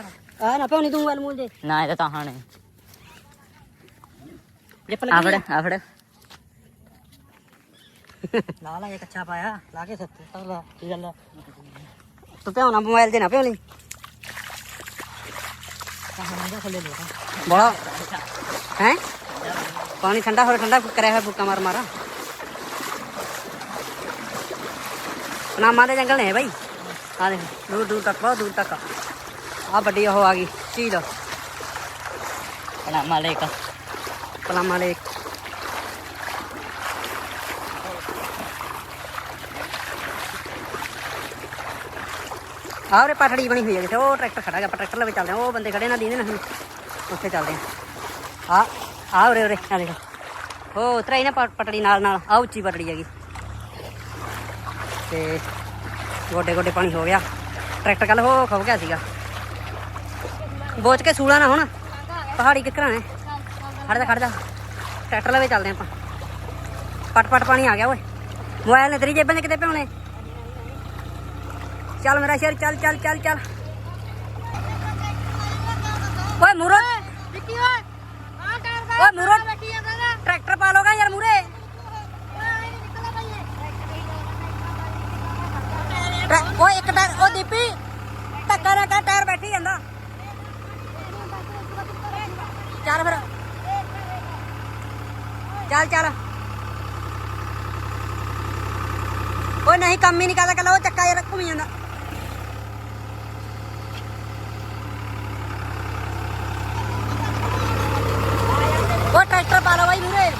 ਨਹੀਂ ਦੂੰ ਇਹ ਕੱਚਾ ਪਾਇਆ ਲਾ ਕੇ ਸੱਤ ਕੀ ਗੱਲ ਮੋਬਾਈਲ ਨਾ ਪਿਓ ਬੜਾ ਹੈ? ਪਾਣੀ ਠੰਡਾ ਹੋ ਠੰਡਾ ਕਰਿਆ ਹੋਇਆ ਬੁੱਕਾ ਮਾਰ ਮਾਰਾ ਪਨਾਮਾ ਦੇ ਜੰਗਲ ਨੇ ਭਾਈ ਆ ਦੇਖ ਦੂਰ ਦੂਰ ਤੱਕ ਬਹੁਤ ਦੂਰ ਤੱਕ। ਆ ਵੱਡੀ ਉਹ ਆ ਗਈ ਝੀਲ ਪਨਾਮਾ ਲੇਕ। Panama lake. ਆਹ ਉਰੇ ਪਟੜੀ ਬਣੀ ਹੋਈ ਹੈ ਜਿੱਥੇ ਉਹ ਟਰੈਕਟਰ ਖੜਾ ਆਪਾਂ ਟਰੈਕਟਰ ਲਵੇ ਚੱਲਦੇ ਹਾਂ ਉਹ ਬੰਦੇ ਖੜੇ ਨਾ ਦੀਨੇ ਨਹੀਂ ਉੱਥੇ ਚੱਲਦੇ ਹਾਂ। ਆ ਆ ਉਰੇ ਉਰੇ ਆ ਦੇਖੋ। ਉਹ ਉਤਰਾ ਹੀ ਨਾ ਪਟੜੀ ਨਾਲ ਨਾਲ ਆ ਉੱਚੀ ਪਟੜੀ ਹੈਗੀ। ਤੇ ਗੋਡੇ ਗੋਡੇ ਪਾਣੀ ਹੋ ਗਿਆ। ਟਰੈਕਟਰ ਕੱਲ ਹੋ ਖੋ ਗਿਆ ਸੀਗਾ। ਬੋਚ ਕੇ ਸੂਲਾ ਨਾ ਹੁਣ। ਪਹਾੜੀ ਕਿੱਕਰਾਂ ਨੇ? ਖੜ ਜਾ ਖੜ ਜਾ। ਟਰੈਕਟਰ ਲਵੇ ਚੱਲਦੇ ਆਪਾਂ। ਪਟ ਪਟ ਪਾਣੀ ਆ ਗਿਆ ਓਏ। ਮੋਬਾਈਲ ਨੇ ਤੇਰੀ ਜੇਬਾਂ 'ਚ ਕਿਤੇ ਪਿਉਣੇ? ਚੱਲ ਮੇਰਾ ਸ਼ੇਰ ਚੱਲ ਚੱਲ ਚੱਲ ਚੱਲ। ਓਏ ਮੂਰੋ ਵਿੱਕੀ ਓਏ। ਆ ਟਾਇਰ ਦਾ ਓਏ ਮੂਰੋ ਟਰੈਕਟਰ ਪਾ ਲੋਗਾ ਯਾਰ ਮੂਰੇ। ਓਏ ਇੱਕ ਟਾਇਰ ਓ ਦੀਪੀ। ਧੱਕਾ ਨਾ ਕਰ ਟਾਇਰ ਬੈਠੀ ਜਾਂਦਾ। ਚੱਲ ਫਿਰ। ਚੱਲ ਚੱਲ। ਉਹ ਨਹੀਂ, ਕੰਮ ਹੀ ਨਹੀਂ ਕਰਦਾ ਕੱਲਾ ਉਹ ਚੱਕਾ ਯਾਰ ਘੁੰਮੀ ਜਾਂਦਾ ਉਹ ਟਰੈਕਟਰ ਪਾ ਲਓ ਬਾਈ ਮੂਰੇ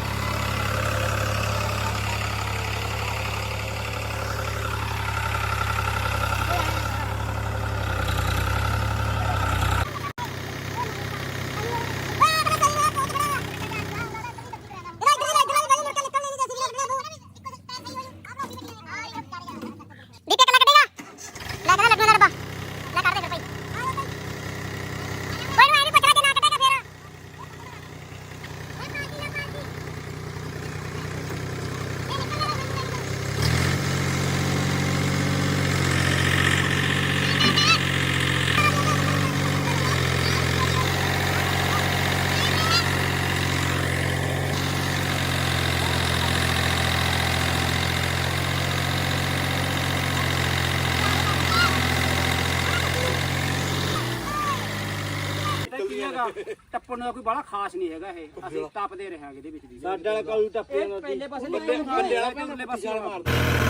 ਕੀ ਹੈਗਾ ਟੱਪਣ ਦਾ ਕੋਈ ਬੜਾ ਖਾਸ ਨਹੀਂ ਹੈਗਾ ਇਹ। ਅਸੀਂ ਟੱਪਦੇ ਰਹਾਂਗੇ ਇਹਦੇ ਵਿੱਚ ਵੀ ਸਾਡੇ ਵਾਲਾ ਕਾਲੂ ਟੱਪੇ ਇਹ ਪਹਿਲੇ ਪਾਸੇ ਵਾਲਾ ਪਹਿਲੇ ਪਾਸੇ ਮਾਰਦਾ।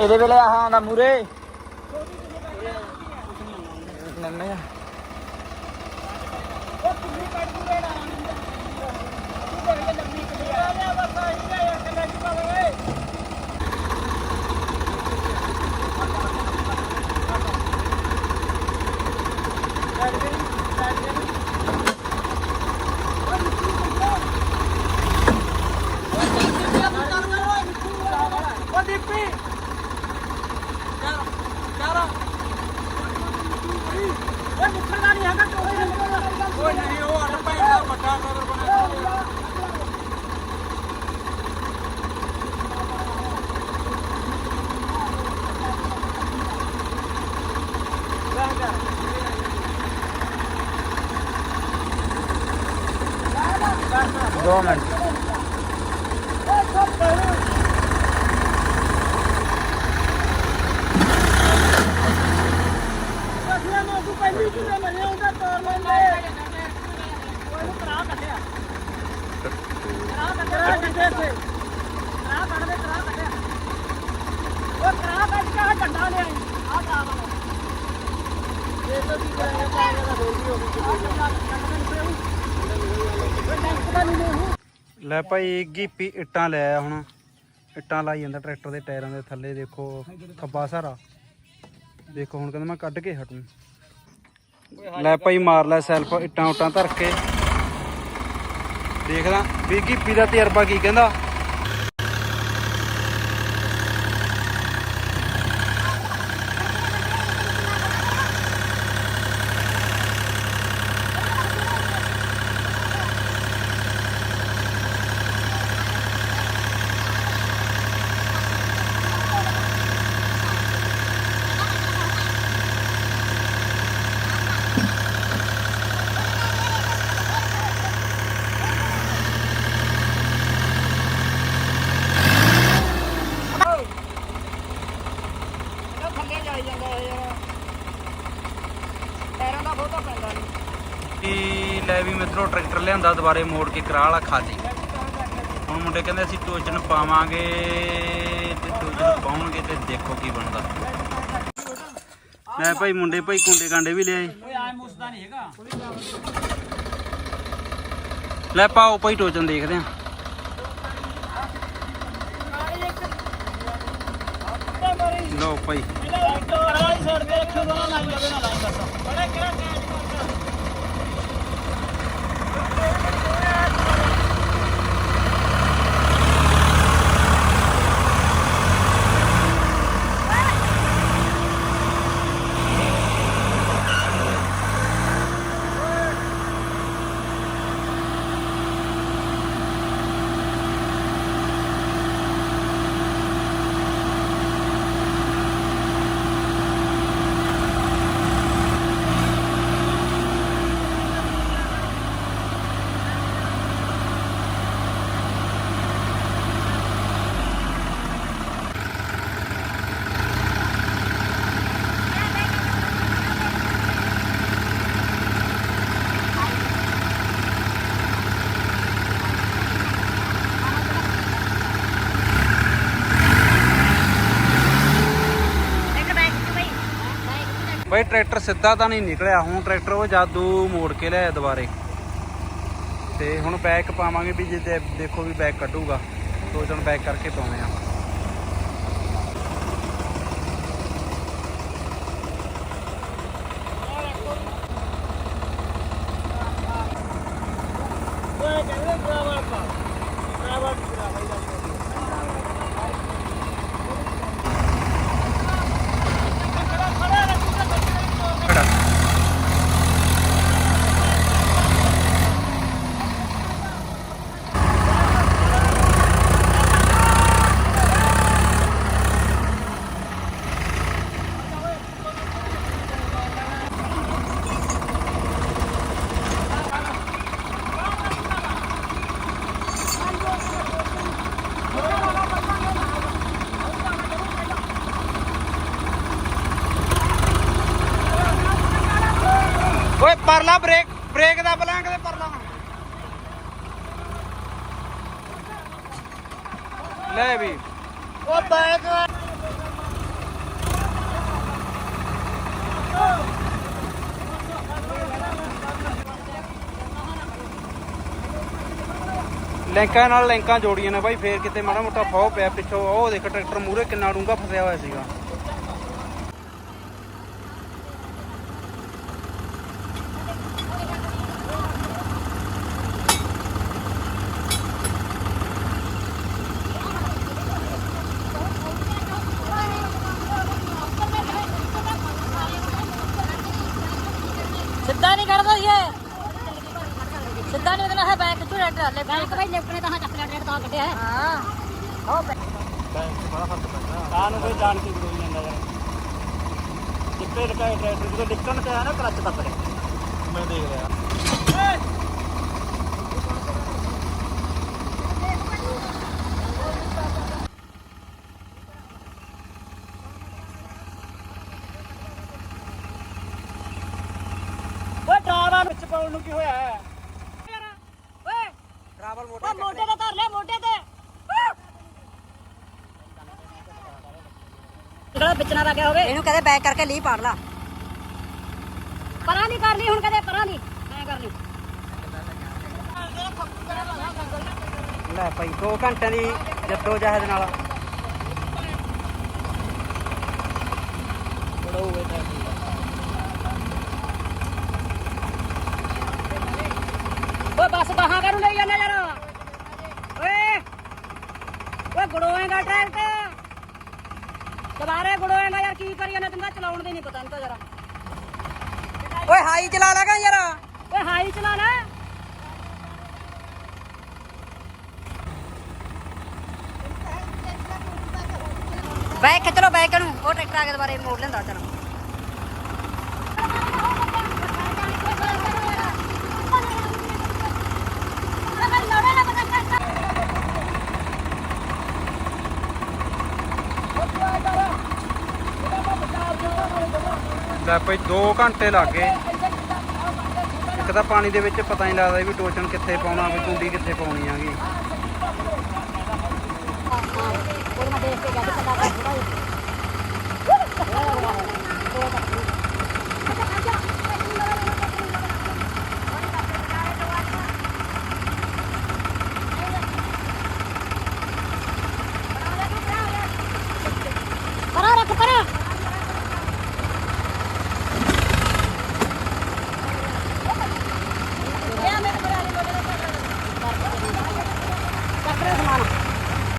ਇਹਦੇ ਵੇਲੇ ਆਹ ਆਉਂਦਾ ਮੂਰੇ। ਨੰਨੇ ਦੋ ਲੈ ਭਾਈ ਗੀਪੀ ਇੱਟਾਂ ਲੈ ਆਇਆ ਹੁਣ। ਇੱਟਾਂ ਲਾਈ ਜਾਂਦਾ ਟਰੈਕਟਰ ਦੇ ਟਾਇਰਾਂ ਦੇ ਥੱਲੇ, ਦੇਖੋ ਖੱਬਾ ਸਾਰਾ। ਦੇਖੋ ਹੁਣ ਕਹਿੰਦਾ ਮੈਂ ਕੱਢ ਕੇ ਹਟੂ। ਲੈ ਭਾਈ ਮਾਰ ਲੈ ਸੈਲਫ ਇੱਟਾਂ ਉਟਾਂ ਧਰ ਕੇ। ਦੇਖਦਾ ਵੀ ਗੀਪੀ ਦਾ ਤਜਰਬਾ ਕੀ ਕਹਿੰਦਾ ਕੀ ਲੈ ਵੀ ਮਿੱਤਰੋ ਟਰੈਕਟਰ ਲਿਆਂਦਾ ਦੁਬਾਰੇ ਮੋੜ ਕੇ ਕਰਾ ਵਾਲਾ ਖਾਲੀ ਹੁਣ ਮੁੰਡੇ ਕਹਿੰਦੇ ਅਸੀਂ ਟੋਚਨ ਪਾਵਾਂਗੇ ਤੇ ਟੋਚਨ ਪਾਉਣਗੇ ਤੇ ਦੇਖੋ ਕੀ ਬਣਦਾ। ਲੈ ਭਾਈ ਮੁੰਡੇ ਭਾਈ ਕੁੰਡੇ ਕਾਂਡੇ ਵੀ ਲਿਆਏ। ਲੈ ਪਾਓ ਭਾਈ ਟੋਚਨ ਦੇਖਦੇ ਆ ਲਓ ਭਾਈ। ਇੱਕ ਭਾਈ ਟਰੈਕਟਰ ਸਿੱਧਾ ਤਾਂ ਨਹੀਂ ਨਿਕਲਿਆ, ਹੁਣ ਟਰੈਕਟਰ ਉਹ ਜਾਦੂ ਮੋੜ ਕੇ ਲਿਆਇਆ ਦੁਬਾਰੇ। ਤੇ ਹੁਣ ਬੈਕ ਪਾਵਾਂਗੇ ਵੀ ਜੇ ਦੇਖੋ ਵੀ ਬੈਕ ਕੱਢੂਗਾ। ਦੋ ਟੋਚਨ ਬੈਕ ਕਰਕੇ ਪਾਉਣੇ ਆ। ਖੜਾ ਓਏ ਪਰਲਾ ਬ੍ਰੇਕ ਬ੍ਰੇਕ ਦਾ ਬਲਾਂਗ ਦੇ ਪਰਲਾ ਲੈ ਵੀ। ਉਹ ਬੈਗ ਲੈਂਕਾਂ ਨਾਲ ਲੈਂਕਾਂ ਜੋੜੀਆਂ ਨੇ ਬਾਈ ਫੇਰ ਕਿਤੇ ਮਾੜਾ ਮੋਟਾ ਫਾਹ ਪਿਆ ਪਿੱਛੋਂ। ਉਹ ਦੇਖ ਟਰੈਕਟਰ ਮੂਰੇ ਕਿੰਨਾ ਡੂੰਗਾ ਫਸਿਆ ਹੋਇਆ ਸੀਗਾ ਸਿੱਧਾ ਨਹੀਂ ਕੱਢਦਾ ਇਹ ਸਿੱਧਾ ਨਹੀਂ ਉਹਦੇ ਨਾਲ ਬੈਗ ਲੈ ਬੈਗ ਭਾਈ ਲੈਫਟ ਨੇ ਤਾਂ ਚੱਕ ਲਿਆ ਰੈਡ ਤਾਂ ਕੱਢਿਆ ਹਾਂ। ਉਹ ਤਾਂ ਨੂੰ ਕੋਈ ਜਾਣ ਕੇ ਕਰੋਈ ਜਾਂਦਾ ਯਾਰ। ਜਿੱਤੇ ਲਗਾਏ ਟਰੈਕਟਰ ਜਦੋਂ ਡਿੱਕਣ ਤੇ ਆ ਨਾ ਕਲੱਚ ਦੱਬ ਦੇ। ਮੈਂ ਦੇਖ ਰਿਹਾ। ਓਏ ਡਰਾਵਾ ਵਿੱਚ ਪਾਉਣ ਨੂੰ ਕੀ ਹੋਇਆ ਓਏ ਟਰੈਵਲ ਮੋਢੇ ਤੇ ਧਰ ਲੈ ਮੋਢੇ ਤੇ। ਜਿਹੜਾ ਵਿੱਚ ਨਾ ਲੱਗਿਆ ਹੋਵੇ। ਇਹਨੂੰ ਕਹਦੇ ਬੈਕ ਕਰਕੇ ਲੀ ਪਾੜ ਲਾ। ਪਰਾਂ ਨਹੀਂ ਕਰਨੀ ਹੁਣ ਕਦੇ ਪਰਾਂ ਨਹੀਂ। ਐ ਕਰਨੀ। ਲੈ ਭਾਈ 2 ਘੰਟਿਆਂ ਦੀ ਜੱਦੋ ਜਹਿਦ ਨਾਲ। ਓਏ ਬੱਸ ਕਰੂ ਲਈ ਜਾਂਦਾ ਯਾਰ? ਓਏ ਓਏ ਗੜੋਏਗਾ ਟਰੈਕਟਰ ਦੁਬਾਰੇ ਗੜੋਏਗਾ ਯਾਰ ਕੀ ਕਰੀ ਜਾਂਦਾ? ਤੈਨੂੰ ਚਲਾਉਣ ਦੀ ਨਹੀਂ ਪਤਾ ਨਹੀਂ ਤਾਂ ਜਰਾ। ਓਏ ਹਾਈ ਚਲਾ ਲਗਾ ਯਾਰ। ਓਏ ਹਾਈ ਚਲਾ ਲੈ। ਬੈਕ ਖਿੱਚ ਲੋ ਬੈਕ ਨੂੰ। ਉਹ ਟਰੈਕਟਰ ਆ ਕੇ ਦੁਬਾਰੇ ਮੋੜ ਲੈਂਦਾ ਚਲ। ਲੈ ਭਾਈ 2 ਘੰਟੇ ਲੱਗ ਗਏ। ਇੱਕ ਤਾਂ ਪਾਣੀ ਦੇ ਵਿੱਚ ਪਤਾ ਨਹੀਂ ਲੱਗਦਾ ਵੀ ਟੋਚਨ ਕਿੱਥੇ ਪਾਉਣਾ, ਵੀ ਕੁੰਡੀ ਕਿੱਥੇ ਪਾਉਣੀ ਆਗੀ